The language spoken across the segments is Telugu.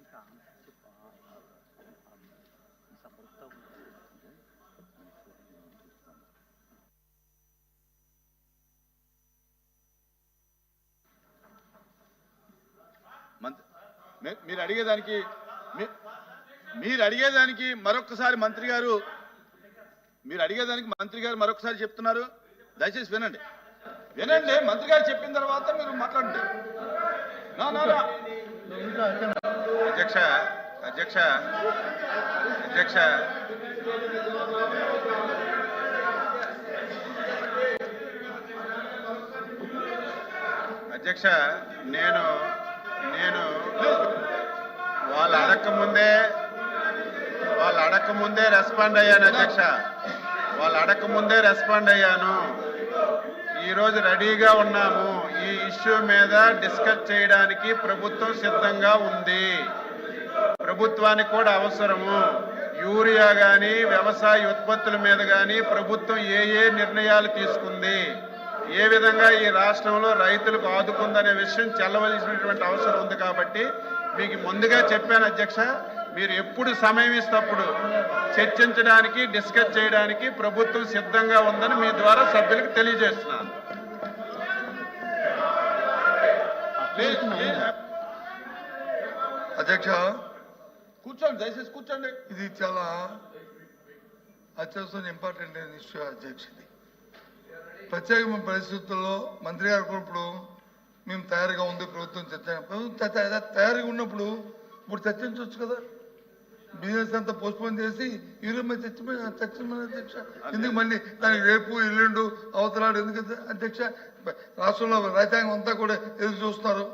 దానికి ఆన్సర్ సమర్థ మంత్రి మీరు అడిగేదానికి మీరు అడిగేదానికి మరొకసారి మంత్రి గారు మీరు అడిగేదానికి మంత్రి గారు మరొకసారి చెప్తున్నారు. దయచేసి వినండి. వినండి మంత్రి గారు చెప్పిన తర్వాత మీరు మాట్లాడండి. నా, నా, నా. అధ్యక్ష అధ్యక్ష అధ్యక్ష. అధ్యక్ష నేను నేను వాళ్ళు అడక్క ముందే వాళ్ళు అడక్క ముందే రెస్పాండ్ అయ్యాను అధ్యక్ష. వాళ్ళు అడక్క ముందే రెస్పాండ్ అయ్యాను. ఈరోజు రెడీగా ఉన్నాము. ఈ ఇష్యూ మీద డిస్కస్ చేయడానికి ప్రభుత్వం సిద్ధంగా ఉంది. ప్రభుత్వానికి కూడా అవసరము. యూరియా కానీ వ్యవసాయ ఉత్పత్తుల మీద కానీ ప్రభుత్వం ఏ ఏ నిర్ణయాలు తీసుకుంది? ఏ విధంగా ఈ రాష్ట్రంలో రైతులకు ఆదుకుందనే విషయం చెల్లవలసినటువంటి అవసరం ఉంది కాబట్టి మీకు ముందుగా చెప్పాను అధ్యక్ష. మీరు ఎప్పుడు సమయం ఇస్తప్పుడు చర్చించడానికి డిస్కస్ చేయడానికి ప్రభుత్వం సిద్ధంగా ఉందని మీ ద్వారా సభ్యులకు తెలియజేస్తున్నాను. అధ్యక్ష. కూర్చోండి దయచేసి కూర్చోండి. ఇది చాలా అత్యవసరం ఇంపార్టెంట్ అయిన ఇష్యూ అధ్యక్ష ఇది. ప్రత్యేకమైన పరిస్థితుల్లో మంత్రి గారు కూడా ఇప్పుడు మేము తయారుగా ఉంది ప్రభుత్వం చర్చ ప్రభుత్వం తయారుగా ఉన్నప్పుడు ఇప్పుడు చర్చించవచ్చు కదా. బిజినెస్ అంతా పోస్ట్పోన్ చేసి ఈరోజు మీద చర్చ చర్చించమని అధ్యక్ష. ఎందుకు మళ్ళీ దానికి రేపు ఎల్లుండు అవతలాడు ఎందుకు అధ్యక్ష? రాష్ట్రంలో రైతాంగం అంతా కూడా ఎదురు చూస్తున్నారు.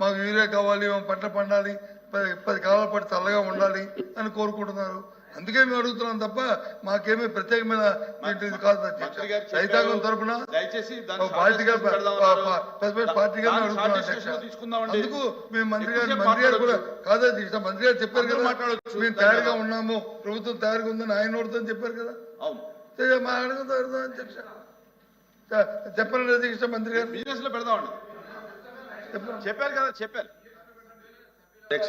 మాకు యూరియా కావాలి మేము పంట పండాలి పది పది కాలాల పాటు చల్లగా ఉండాలి అని కోరుకుంటున్నారు. అందుకే మేము అడుగుతున్నాం తప్ప మాకేమీ ప్రత్యేకమైన ఏంటిది కాదు చెప్పారు. రైతాంగం అన్నారు. పెద్ద పార్టీగా దాన్ని అడుగుతున్నాం. అందుకు మేము మంత్రి గారు మంత్రి గారు కూడా. కాదు మంత్రి గారు చెప్పారు కదా. మేము తయారుగా ఉన్నాము. ప్రభుత్వం తయారుగా ఉందని ఆయన నోడుతుందని చెప్పారు కదా. మా అడుగుతా అడుగుతాం అధ్యక్ష? చె- చెప్పండి అధ్యక్ష మంత్రి గారు. బిజినెస్లో పెడదామండి చెప్పారు కదా చెప్పారు. అధ్యక్ష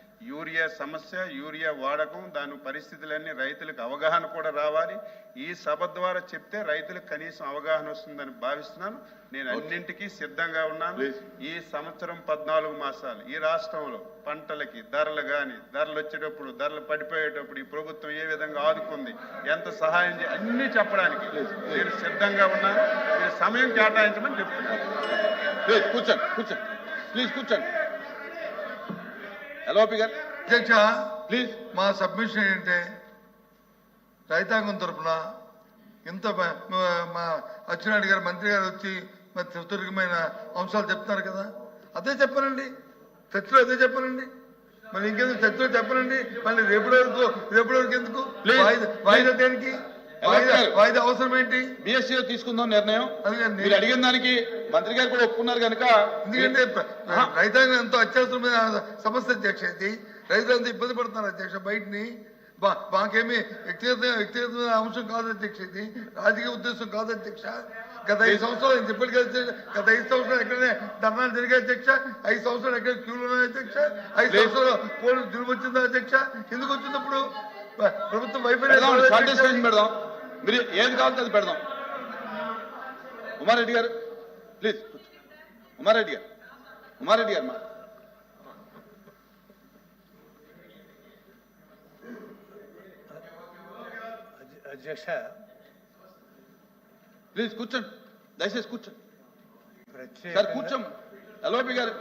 యూరియా సమస్య యూరియా వాడకం దాని పరిస్థితులన్నీ రైతులకు అవగాహన కూడా రావాలి. ఈ సభ ద్వారా చెప్తే రైతులకు కనీసం అవగాహన వస్తుందని భావిస్తున్నాను. నేను అన్నింటికీ సిద్ధంగా ఉన్నాను. ఈ సంవత్సరం పద్నాలుగు మాసాలు. ఈ రాష్ట్రంలో పంటలకి ధరలు గాని ధరలు వచ్చేటప్పుడు ధరలు పడిపోయేటప్పుడు ఈ ప్రభుత్వం ఏ విధంగా ఆదుకుంది ఎంత సహాయం చే అన్ని చెప్పడానికి నేను సిద్ధంగా ఉన్నాను. మీరు సమయం కేటాయించమని చెప్తున్నాను. ప్లీజ్ కూర్చోండి కూర్చోండి. ప్లీజ్ కూర్చోండి. ఎల్ఓపి గారు అధ్యక్ష ప్లీజ్ మా సబ్మిషన్ ఏంటంటే రైతాంగం తరపున ఇంత మ- అచ్చెన్నాయుడు గారు మంత్రి గారు వచ్చి సుదీర్ఘమైన అంశాలు చెప్తున్నారు కదా. అదే చెప్పనండి. చర్చలో అదే చెప్పనండి. మరి ఇంకెందుకు చర్చలో చెప్పనండి. మళ్ళీ రేపటి వరకు రేపటి వరకు ఎందుకు. వాయిదా వాయిదా దేనికి? వాయిదా అవసరం ఏంటి? బిఎస్సీలో తీసుకుందాం నిర్ణయం. అడిగిన దానికి మంత్రి గారు కూడా ఒప్పుకున్నారు కనుక ఎందుకంటే రైతాంగం ఎంతో అత్యవసరమైన సమస్య అధ్యక్ష ఇది రైతులంతా ఇబ్బంది పడుతున్నారు అధ్యక్ష బయటని. బా- మాకేమీ వ్యక్తిగత వ్యక్తిగత అంశం కాదు అధ్యక్ష ఇది రాజకీయ ఉద్దేశం కాదు అధ్యక్ష. గత ఐదు సంవత్సరాలు అధ్యక్ష, గత ఐదు సంవత్సరాలు ఎక్కడనే ధర్నాలు జరిగాయి అధ్యక్ష. ఐదు సంవత్సరాలు ఎక్కడ క్యూలు ఉన్నాయి అధ్యక్ష? ఐదు సంవత్సరాలు పోలీసు జులుము వచ్చిందా అధ్యక్ష? ఎందుకు వచ్చినప్పుడు ప్రభుత్వం వైఫల్యం పెడదాం. మీరు ఏది కావాలంటే అది పెడదాం. ఉమారెడ్డి గారు. ప్లీజ్ ఉమారెడ్డి గారు ఉమారెడ్డి గారు మా అధ్యక్ష ప్లీజ్ కూర్చోండి. దయచేసి కూర్చోండి. సార్ కూర్చోం ఎల్ఓపి గారు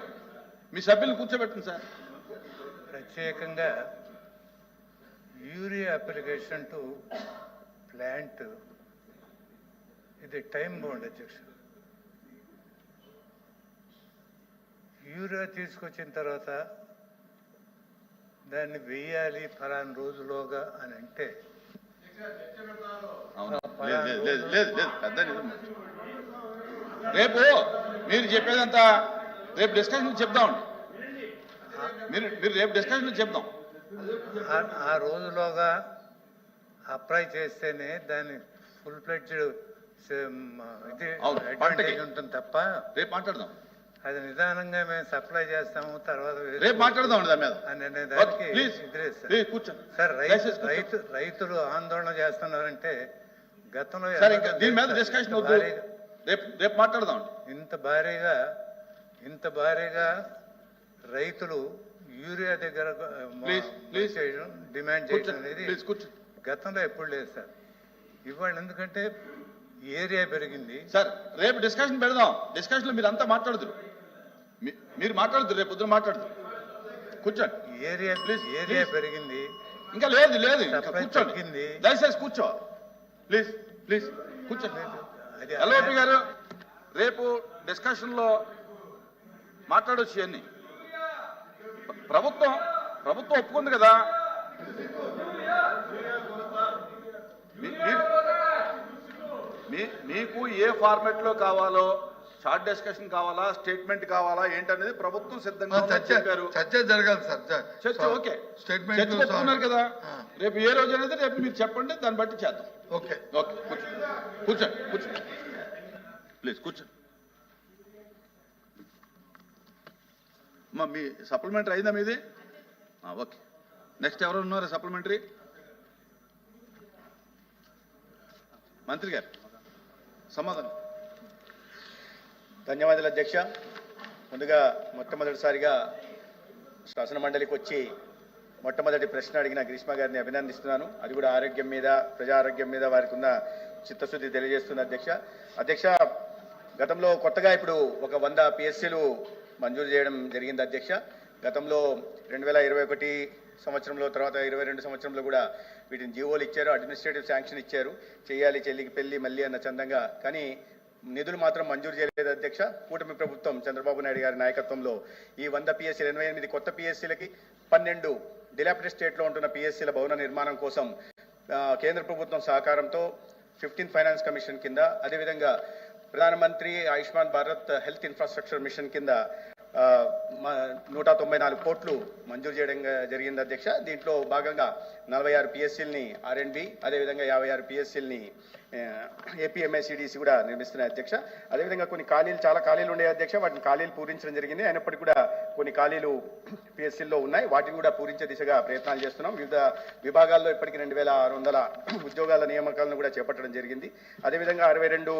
మీ సభ్యులను కూర్చోబెట్టండి సార్. ప్రత్యేకంగా యూరియా అప్లికేషన్ టు ప్లాంట్. ఇది టైం బౌండ్ అధ్యక్ష. యూరియా తీసుకొచ్చిన తర్వాత దాన్ని వెయ్యాలి ఫలానా రోజులోగా అని అంటే రేపు మీరు చెప్పేదంతా రేపు డిస్కషన్ చెప్దాం మీరు మీరు రేపు డిస్కషన్ చెప్దాం. ఆ- రోజులోగా అప్లై చేస్తేనే దాన్ని ఫుల్ ఫ్లెడ్జ్డ్ ఇది. ఉంటుంది తప్ప రేపు మాట్లాడదాం. అది నిదానంగా మేము సప్లై చేస్తాము తర్వాత రేపు మాట్లాడదాం దాని మీద. దానికి సార్. ప్లీజ్ కూర్చోండి. సార్ రైతు. రైతు రైతులు ఆందోళన చేస్తున్నారంటే గతంలో దీని మీద ఇంత డిస్కషన్ రేపు రేపు మాట్లాడదాం ఇంత భారీగా ఇంత భారీగా రైతులు యూరియా దగ్గర. చేయడం డిమాండ్ చేయడం అనేది గతంలో ఎప్పుడు లేదు సార్. ఇవాళ ఎందుకంటే ఏరియా పెరిగింది. సార్ రేపు డిస్కషన్ పెడదాం. డిస్కషన్లో మీరు అంతా మాట్లాడుతురు మీ- మీరు మాట్లాడుతురు రేపు పొద్దున మాట్లాడుతురు కూర్చోండి. Area Please, area. పెరిగింది. ఇంకా లేదు లేదు. కూర్చోండి. దయచేసి కూర్చో. ప్లీజ్ ప్లీజ్ కూర్చోండి. ఎల్ఓపి గారు. రేపు డిస్కషన్లో మాట్లాడొచ్చు ఇవన్నీ. ప్రభుత్వం ప్రభుత్వం ఒప్పుకుంది కదా? మీకు ఏ ఫార్మాట్లో కావాలో షార్ట్ డిస్కషన్ కావాలా స్టేట్మెంట్ కావాలా ఏంటనేది ప్రభుత్వం సిద్ధంగా చెప్పారు. చర్చ జరగాలి సార్ చర్చ ఓకే. స్టేట్మెంట్ కదా. రేపు ఏ రోజు అనేది రేపు మీరు చెప్పండి దాన్ని బట్టి చేద్దాం. ఓకే. ఓకే కూర్చో కూర్చోండి కూర్చోండి. ప్లీజ్ కూర్చోండి. అమ్మా మీ సప్లిమెంటరీ అయిందా మీది? ఓకే. నెక్స్ట్ ఎవరు ఉన్నారు సప్లిమెంటరీ? మంత్రి గారు సమాధానం. ధన్యవాదాలు అధ్యక్ష. ముందుగా మొట్టమొదటిసారిగా శాసన మండలికి వచ్చి మొట్టమొదటి ప్రశ్న అడిగిన గ్రీష్మ గారిని అభినందిస్తున్నాను. అది కూడా ఆరోగ్యం మీద ప్రజా ఆరోగ్యం మీద వారికి ఉన్న చిత్తశుద్ధి తెలియజేస్తుంది అధ్యక్ష. అధ్యక్ష గతంలో కొత్తగా ఇప్పుడు ఒక వంద పిఎస్సీలు మంజూరు చేయడం జరిగింది అధ్యక్ష. గతంలో రెండు వేల ఇరవై ఒకటి సంవత్సరంలో తర్వాత ఇరవై రెండు సంవత్సరంలో కూడా వీటిని జీవోలు ఇచ్చారు అడ్మినిస్ట్రేటివ్ శాంక్షన్ ఇచ్చారు. చేయాలి చెల్లికి పెళ్ళి మళ్ళీ అన్న చందంగా. కానీ నిధులు మాత్రం మంజూరు చేయలేదు అధ్యక్ష. కూటమి ప్రభుత్వం చంద్రబాబు నాయుడు గారి నాయకత్వంలో ఈ వంద పిఎస్సీలు ఎనభై ఎనిమిది కొత్త పిఎస్సీలకి పన్నెండు డిలాపిడ్ స్టేట్లో ఉంటున్న పిఎస్సీల భవన నిర్మాణం కోసం కేంద్ర ప్రభుత్వం సహకారంతో ఫిఫ్టీన్ ఫైనాన్స్ కమిషన్ కింద అదేవిధంగా ప్రధానమంత్రి Ayushman Bharat health infrastructure mission కింద నూట తొంభై నాలుగు కోట్లు మంజూరు చేయడం జరిగింది అధ్యక్ష. దీంట్లో భాగంగా నలభై ఆరు పిఎస్సీలని ఆర్ఎండ్బి అదేవిధంగా యాభై ఆరు పిఎస్సీలని ఏపీఎంఐసిడిసి కూడా నిర్మిస్తున్నాయి అధ్యక్ష. అదేవిధంగా కొన్ని ఖాళీలు చాలా ఖాళీలు ఉండే అధ్యక్ష. వాటిని ఖాళీలు పూరించడం జరిగింది. అయినప్పటికీ కూడా కొన్ని ఖాళీలు పిఎస్సీల్లో ఉన్నాయి. వాటిని కూడా పూరించే దిశగా ప్రయత్నాలు చేస్తున్నాం. వివిధ విభాగాల్లో ఇప్పటికి రెండు వేల ఆరు వందల ఉద్యోగాల నియామకాలను కూడా చేపట్టడం జరిగింది. అదేవిధంగా అరవై రెండు